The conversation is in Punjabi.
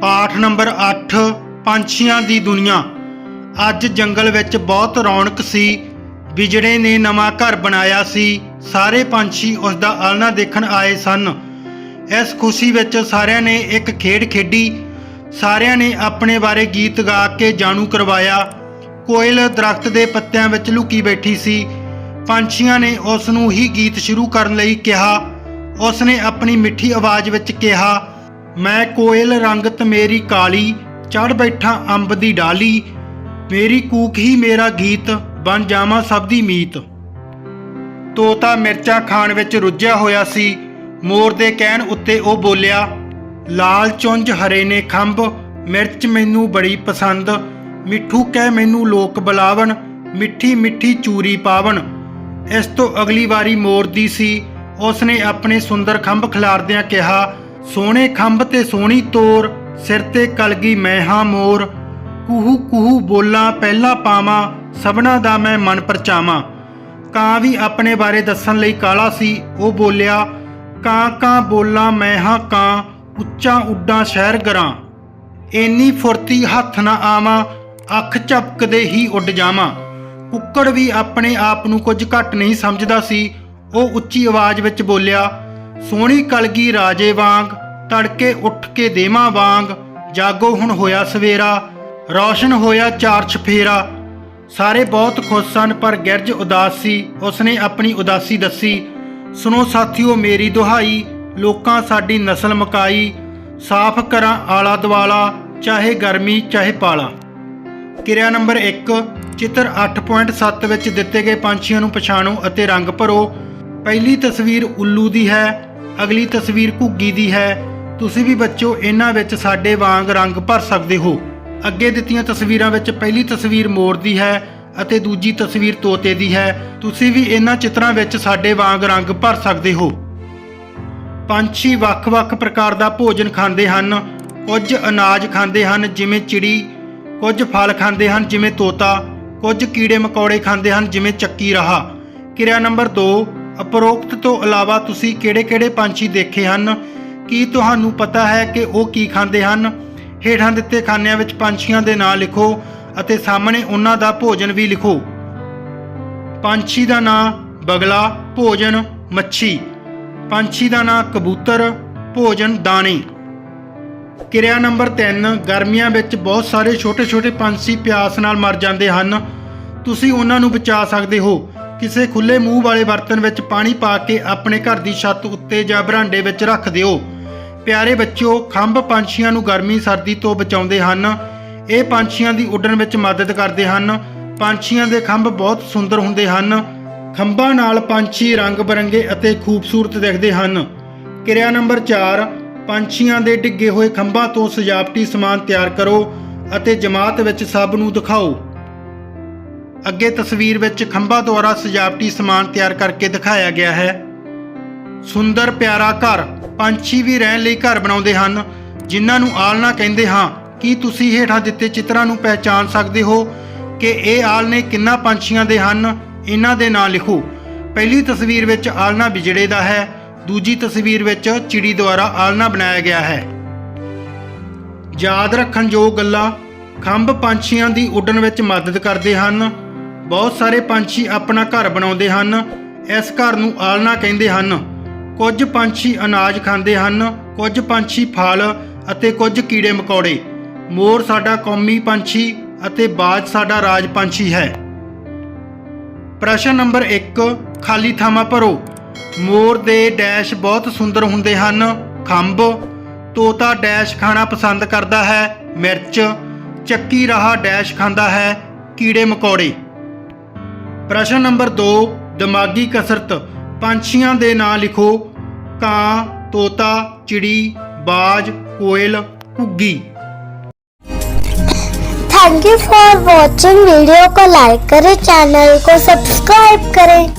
ਪਾਠ ਨੰਬਰ 8 ਪੰਛੀਆਂ ਦੀ ਦੁਨੀਆ। ਅੱਜ ਜੰਗਲ ਵਿੱਚ ਬਹੁਤ ਰੌਣਕ ਸੀ। ਵਿਜੜੇ ਨੇ ਨਵਾਂ ਘਰ ਬਣਾਇਆ ਸੀ। ਸਾਰੇ ਪੰਛੀ ਉਸ ਦਾ ਆਲਣਾ ਦੇਖਣ ਆਏ ਸਨ। ਇਸ ਖੁਸ਼ੀ ਵਿੱਚ ਸਾਰਿਆਂ ਨੇ ਇੱਕ ਖੇਡ ਖੇਡੀ। ਸਾਰਿਆਂ ਨੇ ਆਪਣੇ ਬਾਰੇ ਗੀਤ ਗਾ ਕੇ ਜਾਣੂ ਕਰਵਾਇਆ। ਕੋਇਲ ਦਰਖਤ ਦੇ ਪੱਤਿਆਂ ਵਿੱਚ ਲੁਕੀ ਬੈਠੀ ਸੀ। ਪੰਛੀਆਂ ਨੇ ਉਸ ਨੂੰ ਹੀ ਗੀਤ ਸ਼ੁਰੂ ਕਰਨ ਲਈ ਕਿਹਾ। ਉਸ ਨੇ ਆਪਣੀ ਮਿੱਠੀ ਆਵਾਜ਼ ਵਿੱਚ ਕਿਹਾ ਮੈਂ ਕੋਇਲ ਰੰਗਤ ਮੇਰੀ ਕਾਲੀ ਚੜ ਬੈਠਾ ਅੰਬ ਦੀ ਡਾਲੀ, ਮੇਰੀ ਕੂਕ ਹੀ ਮੇਰਾ ਗੀਤ, ਬਣ ਜਾਵਾਂ ਸਭ ਦੀ ਮੀਤ। ਤੋਤਾ ਮਿਰਚਾਂ ਖਾਣ ਵਿੱਚ ਰੁੱਝਿਆ ਹੋਇਆ ਸੀ, ਮੋਰ ਦੇ ਕਹਿਣ ਉੱਤੇ ਉਹ ਬੋਲਿਆ, ਲਾਲ ਚੁੰਝ ਹਰੇ ਨੇ ਖੰਭ, ਮਿਰਚ ਮੈਨੂੰ ਬੜੀ ਪਸੰਦ, ਮਿੱਠੂ ਕਹਿ ਮੈਨੂੰ ਲੋਕ ਬੁਲਾਵਣ, ਮਿੱਠੀ ਮਿੱਠੀ ਚੂਰੀ ਪਾਵਣ। ਇਸ ਤੋਂ ਅਗਲੀ ਵਾਰੀ ਮੋਰ ਦੀ ਸੀ ਉਸ ਨੇ ਆਪਣੇ ਸੁੰਦਰ ਖੰਭ ਖਿਲਾਰਦਿਆਂ ਕਿਹਾ ਸੋਹਣੇ ਖੰਭ ਤੇ ਸੋਹਣੀ ਤੋਰ, ਸਿਰ ਤੇ ਕਲਗੀ ਮੈਂ ਹਾਂ ਮੋਰ, ਕੂਹੂ ਕੁਹੂ ਬੋਲਾਂ ਪਹਿਲਾ ਪਾਵਾਂ, ਸਭਨਾ ਦਾ ਮੈਂ ਮਨ ਪਰਚਾਵਾਂ। ਕਾਂ ਵੀ ਆਪਣੇ ਬਾਰੇ ਦੱਸਣ ਲਈ ਕਾਲਾ ਸੀ, ਉਹ ਬੋਲਿਆ, ਕਾਂ ਕਾਂ ਬੋਲਾਂ ਮੈਂ ਹਾਂ ਕਾਂ, ਉੱਚਾ ਉੱਡਾਂ ਸ਼ਹਿਰ ਗਰਾਂ। ਇੰਨੀ ਫੁਰਤੀ ਹੱਥ ਨਾ ਆਵਾਂ, ਅੱਖ ਝਪਕਦੇ ਹੀ ਉੱਡ ਜਾਵਾਂ। ਕੁੱਕੜ ਵੀ ਆਪਣੇ ਆਪ ਨੂੰ ਕੁਝ ਘੱਟ ਨਹੀਂ ਸਮਝਦਾ ਸੀ, ਉਹ ਉੱਚੀ ਆਵਾਜ਼ ਵਿੱਚ ਬੋਲਿਆ ਸੋਹਣੀ ਕਲਗੀ ਰਾਜੇ ਵਾਂਗ, ਤੜਕੇ ਉੱਠ ਕੇ ਦੇਵਾਂ ਵਾਂਗ, ਜਾਗੋ ਹੁਣ ਹੋਇਆ ਸਵੇਰਾ, ਰੌਸ਼ਨ ਹੋਇਆ ਚਾਰ ਛਫੇਰਾ। ਸਾਰੇ ਬਹੁਤ ਖੁਸ਼ ਸਨ, ਪਰ ਗਿਰਜ ਉਦਾਸ ਸੀ ਉਸਨੇ ਆਪਣੀ ਉਦਾਸੀ ਦੱਸੀ। ਸੁਣੋ ਸਾਥੀਓ ਮੇਰੀ ਦੁਹਾਈ, ਲੋਕਾਂ ਸਾਡੀ ਨਸਲ ਮਕਾਈ, ਸਾਫ਼ ਕਰਾਂ ਆਲਾ ਦਵਾਲਾ ਚਾਹੇ ਗਰਮੀ, ਚਾਹੇ ਪਾਲਾ। ਕਿਰਿਆ ਨੰਬਰ 1 ਚਿੱਤਰ 8.7 ਵਿੱਚ ਦਿੱਤੇ ਗਏ ਪੰਛੀਆਂ ਨੂੰ ਪਛਾਣੋ ਅਤੇ ਰੰਗ ਭਰੋ। ਪਹਿਲੀ ਤਸਵੀਰ ਉੱਲੂ ਦੀ ਹੈ। ਅਗਲੀ ਤਸਵੀਰ ਘੁੱਗੀ ਦੀ ਹੈ। ਤੁਸੀਂ ਵੀ ਬੱਚੋ, ਇਹਨਾਂ ਵਿੱਚ ਸਾਡੇ ਵਾਂਗ ਰੰਗ ਭਰ ਸਕਦੇ ਹੋ। ਅੱਗੇ ਦਿੱਤੀਆਂ ਤਸਵੀਰਾਂ ਵਿੱਚ ਪਹਿਲੀ ਤਸਵੀਰ ਮੋਰ ਦੀ ਹੈ ਅਤੇ ਦੂਜੀ ਤਸਵੀਰ ਤੋਤੇ ਦੀ ਹੈ। ਤੁਸੀਂ ਵੀ ਇਹਨਾਂ ਚਿੱਤਰਾਂ ਵਿੱਚ ਸਾਡੇ ਵਾਂਗ ਰੰਗ ਭਰ ਸਕਦੇ ਹੋ। ਪੰਛੀ ਵੱਖ-ਵੱਖ ਪ੍ਰਕਾਰ ਦਾ ਭੋਜਨ ਖਾਂਦੇ ਹਨ। ਕੁਝ ਅਨਾਜ ਖਾਂਦੇ ਹਨ, ਜਿਵੇਂ ਚਿੜੀ, ਕੁਝ ਫਲ ਖਾਂਦੇ ਹਨ, ਜਿਵੇਂ ਤੋਤਾ, ਕੁਝ ਕੀੜੇ ਮਕੌੜੇ ਖਾਂਦੇ ਹਨ, ਜਿਵੇਂ ਚੱਕੀ ਰਾਹਾ। ਕਿਰਿਆ ਨੰਬਰ 2 ਉਪਰੋਕਤ ਤੋਂ ਇਲਾਵਾ ਤੁਸੀਂ ਕਿਹੜੇ-ਕਿਹੜੇ ਪੰਛੀ ਦੇਖੇ ਹਨ? ਕੀ ਤੁਹਾਨੂੰ ਪਤਾ ਹੈ ਕਿ ਉਹ ਕੀ ਖਾਂਦੇ ਹਨ? ਹੇਠਾਂ ਦਿੱਤੇ ਖਾਨਿਆਂ ਵਿੱਚ ਪੰਛੀਆਂ ਦੇ ਨਾਂ ਲਿਖੋ ਅਤੇ ਸਾਹਮਣੇ ਉਹਨਾਂ ਦਾ ਭੋਜਨ ਵੀ ਲਿਖੋ। ਪੰਛੀ ਦਾ ਨਾਂ ਬਗਲਾ, ਭੋਜਨ ਮੱਛੀ। ਪੰਛੀ ਦਾ ਨਾਂ ਕਬੂਤਰ, ਭੋਜਨ ਦਾਣੇ। ਕਿਰਿਆ ਨੰਬਰ 3 ਗਰਮੀਆਂ ਵਿੱਚ ਬਹੁਤ ਸਾਰੇ ਛੋਟੇ-ਛੋਟੇ ਪੰਛੀ ਪਿਆਸ ਨਾਲ ਮਰ ਜਾਂਦੇ ਹਨ। ਤੁਸੀਂ ਉਹਨਾਂ ਨੂੰ ਬਚਾ ਸਕਦੇ ਹੋ। ਕਿਸੇ ਖੁੱਲੇ ਮੂੰਹ ਵਾਲੇ ਬਰਤਨ ਵਿੱਚ ਪਾਣੀ ਪਾ ਕੇ ਆਪਣੇ ਘਰ ਦੀ ਛੱਤ ਉੱਤੇ ਜਾਂ ਬਰਾਂਡੇ ਵਿੱਚ ਰੱਖ ਦਿਓ। ਪਿਆਰੇ ਬੱਚਿਓ, ਖੰਭ ਪੰਛੀਆਂ ਨੂੰ ਗਰਮੀ, ਸਰਦੀ ਤੋਂ ਬਚਾਉਂਦੇ ਹਨ। ਇਹ ਪੰਛੀਆਂ ਦੀ ਉੱਡਣ ਵਿੱਚ ਮਦਦ ਕਰਦੇ ਹਨ। ਪੰਛੀਆਂ ਦੇ ਖੰਭ ਬਹੁਤ ਸੁੰਦਰ ਹੁੰਦੇ ਹਨ। ਖੰਭਾਂ ਨਾਲ ਪੰਛੀ ਰੰਗ ਬਰੰਗੇ ਅਤੇ ਖੂਬਸੂਰਤ ਦਿਖਦੇ ਹਨ। ਕਿਰਿਆ ਨੰਬਰ 4 ਪੰਛੀਆਂ ਦੇ ਡਿੱਗੇ ਹੋਏ ਖੰਭਾਂ ਤੋਂ ਸਜਾਵਟੀ ਸਮਾਨ ਤਿਆਰ ਕਰੋ ਅਤੇ ਜਮਾਤ ਵਿੱਚ ਸਭ ਨੂੰ ਦਿਖਾਓ। ਅੱਗੇ ਤਸਵੀਰ ਵਿੱਚ ਖੰਭਾਂ ਦੁਆਰਾ ਸਜਾਵਟੀ ਸਮਾਨ ਤਿਆਰ ਕਰਕੇ ਦਿਖਾਇਆ ਗਿਆ ਹੈ। ਸੁੰਦਰ ਪਿਆਰਾ ਘਰ, ਪੰਛੀ ਵੀ ਰਹਿਣ ਲਈ ਘਰ ਬਣਾਉਂਦੇ ਹਨ, ਜਿਨ੍ਹਾਂ ਨੂੰ ਆਲਣਾ ਕਹਿੰਦੇ ਹਾਂ, ਕੀ ਤੁਸੀਂ ਹੇਠਾਂ ਦਿੱਤੇ ਚਿੱਤਰਾਂ ਨੂੰ ਪਹਿਚਾਨ ਸਕਦੇ ਹੋ ਕਿ ਇਹ ਆਲਣੇ ਕਿੰਨਾ ਪੰਛੀਆਂ ਦੇ ਹਨ? ਇਹਨਾਂ ਦੇ ਨਾਂ ਲਿਖੋ। ਪਹਿਲੀ ਤਸਵੀਰ ਵਿੱਚ ਆਲਣਾ ਵਿਜੜੇ ਦਾ ਹੈ, ਦੂਜੀ ਤਸਵੀਰ ਵਿੱਚ ਚਿੜੀ ਦੁਆਰਾ ਆਲਣਾ ਬਣਾਇਆ ਗਿਆ ਹੈ। ਯਾਦ ਰੱਖਣ ਯੋਗ ਗੱਲਾਂ, ਖੰਭ ਪੰਛੀਆਂ ਦੀ ਉੱਡਣ ਵਿੱਚ ਮਦਦ ਕਰਦੇ ਹਨ ਬਹੁਤ ਸਾਰੇ ਪੰਛੀ ਆਪਣਾ ਘਰ ਬਣਾਉਂਦੇ ਹਨ, ਇਸ ਘਰ ਨੂੰ ਆਲਣਾ ਕਹਿੰਦੇ ਹਨ। ਕੁਝ ਪੰਛੀ ਅਨਾਜ ਖਾਂਦੇ ਹਨ, ਕੁਝ ਪੰਛੀ ਫਲ ਅਤੇ ਕੁਝ ਕੀੜੇ ਮਕੌੜੇ। ਮੋਰ ਸਾਡਾ ਕੌਮੀ ਪੰਛੀ ਅਤੇ ਬਾਜ ਸਾਡਾ ਰਾਜ ਪੰਛੀ ਹੈ। ਪ੍ਰਸ਼ਨ ਨੰਬਰ 1 ਖਾਲੀ ਥਾਵਾਂ ਭਰੋ। ਮੋਰ ਦੇ ਡੈਸ਼ ਬਹੁਤ ਸੁੰਦਰ ਹੁੰਦੇ ਹਨ। ਖੰਭ, ਤੋਤਾ ਡੈਸ਼ ਖਾਣਾ ਪਸੰਦ ਕਰਦਾ ਹੈ। ਮਿਰਚ, ਚੱਕੀ ਰਾਹਾ ਡੈਸ਼ ਖਾਂਦਾ ਹੈ। ਕੀੜੇ ਮਕੌੜੇ। ਪ੍ਰਸ਼ਨ ਨੰਬਰ 2 ਦਿਮਾਗੀ ਕਸਰਤ ਪੰਛੀਆਂ ਦੇ ਨਾਂ ਲਿਖੋ ਕਾਂ ਤੋਤਾ ਚਿੜੀ ਬਾਜ ਕੋਇਲ ਘੁੱਗੀ thank you for watching video को लाइक करें चैनल को सब्सक्राइब करें